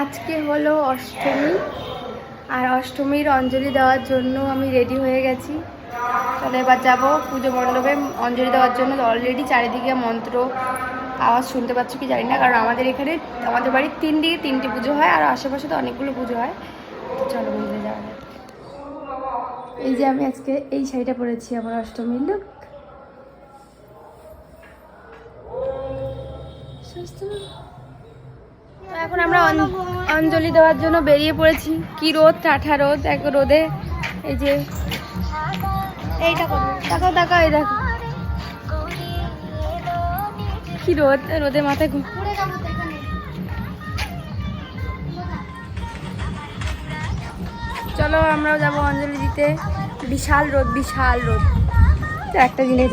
আজকে হলো অষ্টমী, আর অষ্টমীর অঞ্জলি দেওয়ার জন্য আমি রেডি হয়ে গেছি। তাহলে এবার যাব পুজো মণ্ডপে, অঞ্জলি দেওয়ার জন্য। অলরেডি চারিদিকে মন্ত্র, আওয়াজ শুনতে পাচ্ছ কি জানি না, কারণ আমাদের এখানে, আমাদের বাড়ির তিন দিকে তিনটে পুজো হয়, আর আশেপাশে তো অনেকগুলো পুজো হয়। চলো মন্দিরে যাওয়া যাক। এই যে আমি আজকে এই শাড়িটা পরেছি, আমার অষ্টমীর লুক তো এখন আমরা অঞ্জলি দেওয়ার জন্য বেরিয়ে পড়েছি। কি রোদ ঠাঠা রোদ এক রোদে। এই যে এই দেখো দেখো এই দেখো কি রোদ রোদে মাথায় ঘুম চলো আমরাও যাব অঞ্জলি দিতে। বিশাল রোদ বিশাল রোদ। তো একটা জিনিস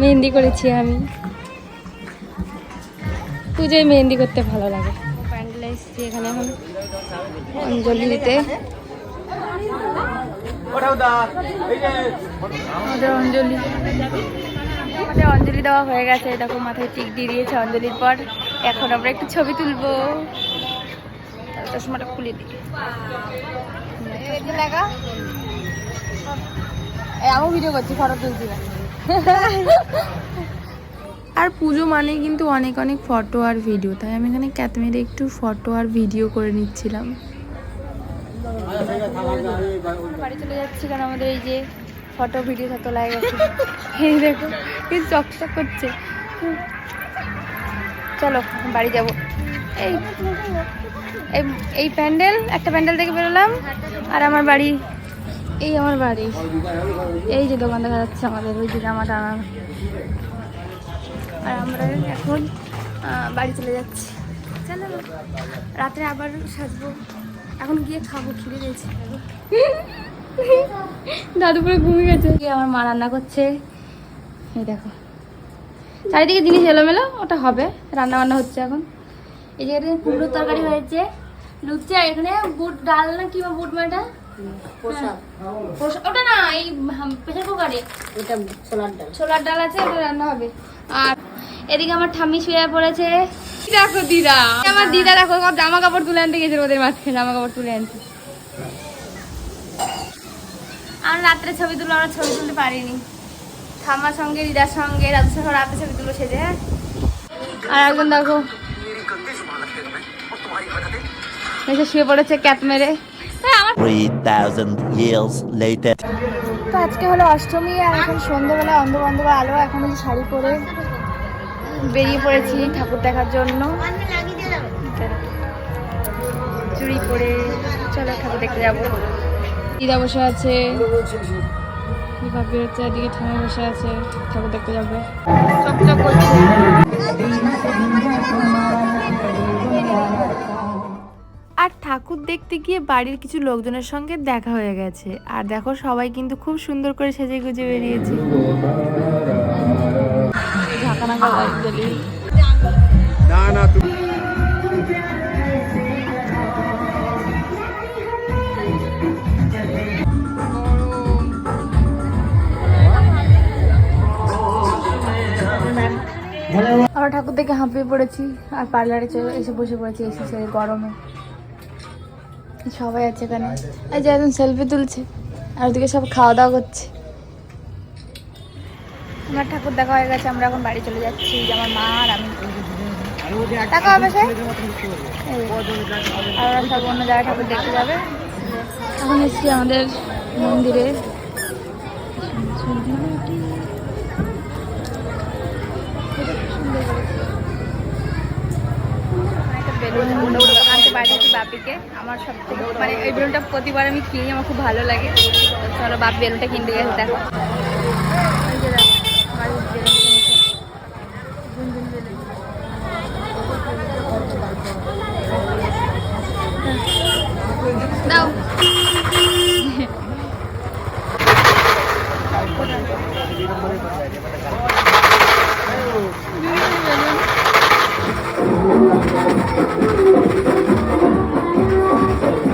মেহেন্দি করেছি আমি। পুজোয় মেহেন্দি করতে ভালো লাগে। প্যান্ডেল এসেছি এখানে এখন অঞ্জলি দিতে আমাদের অঞ্জলি। অঞ্জলি দেওয়া হয়ে গেছে। দেখো মাথায় টিক দিয়ে দিয়েছে অঞ্জলির পর। এখন আমরা একটু ছবি তুলবো। চশমাটা খুলে দিই। লাগা আমি ভিডিও করছি ফটো তুলছি না। আর পুজো মানে কিন্তু অনেক অনেক ফটো আর ভিডিও তাই আমি এখানে ক্যাতমেরে একটু ফটো আর ভিডিও করে নিচ্ছিলাম। বাড়ি চলে যাচ্ছি কারণ আমাদের এই যে ফটো ভিডিও গেছে এই দেখো চকচক করছে। চলো বাড়ি যাব। এই এই- এই প্যান্ডেল একটা প্যান্ডেল থেকে বেরোলাম। আর আমার বাড়ি এই আমার বাড়ি। এই যে দোকান দেখা যাচ্ছে আমাদের ওই যে জামা টানা আর আমরা এখন বাড়ি চলে যাচ্ছি। চলো রাত্রে আবার সাজবো। এখন গিয়ে খাব, খিদে দিয়েছে দাদু পুরো ঘুমিয়ে গেছে। আমার মা রান্না করছে। এই দেখো। চারিদিকে জিনিস এলোমেলো, ওটা হবে। রান্না বান্না হচ্ছে এখন। এই এখানে কুমড়োর তরকারি হয়েছে। লুচি আর এখানে বুট, ডাল না কি বা বুট মাটা? ওটা না এই প্রেশার কুকারে। এটা ছোলার ডাল। ছোলার ডাল আছে ওটা রান্না হবে। আর এদিকে আমার ঠাম্মি শুয়ে পড়েছে। দেখো দিদা? আমার দিদা দেখো সব জামা কাপড় তুলে আনতে ওদের মাঝখানে জামা কাপড় তুলে আনতে। আমরা রাত্রে ছবি তুলো আমরা ছবি তুলতে পারিনি। ঠাম্মার সঙ্গে দিদার সঙ্গে দাদুর সঙ্গে রাতে ছবি তুলো সেজে হ্যাঁ? আর একজন দেখো এসে শুয়ে পড়েছে ক্যাপ মেরে। 3,000 years later. তো আজকে হলো অষ্টমী আর এখন সন্ধ্যেবেলা অন্ধকার আলো এখন শাড়ি পরে বেরিয়ে পড়েছি ঠাকুর দেখার জন্য। চুড়ি পরে চলো ঠাকুর দেখতে যাব। দিদা বসে আছে। ভাবি হচ্ছে এদিকে ঠামে বসে আছে। ঠাকুর দেখতে যাবে। চকচক করছে। আর ঠাকুর দেখতে গিয়ে বাড়ির কিছু লোকজনের সঙ্গে দেখা হয়ে গেছে। আর দেখো সবাই কিন্তু খুব সুন্দর করে সেজে গুজে বেরিয়েছে আমরা ঠাকুর দেখে হাঁপিয়ে পড়েছি আর পার্লারে চলে এসে বসে পড়েছি এসে গরমে। সবাই আছে এখানে। এই যে একজন সেলফি তুলছে, আর ওদিকে সব খাওয়া দাওয়া করছে। আমার ঠাকুর দেখা হয়ে গেছে, আমরা এখন বাড়ি চলে যাচ্ছি যে আমার মা আর আমি। হবে সে? আর সব অন্য জায়গায় ঠাকুর দেখতে যাবে। এখন এসছি আমাদের মন্দিরে। বেলুন পাঠিয়েছি বাপিকে। আমার সব মানে এই বেলুনটা প্রতিবার আমি কিনি, আমার খুব ভালো লাগে। চলো বাপি বেলুনটা কিনতে গেছে, দেখো।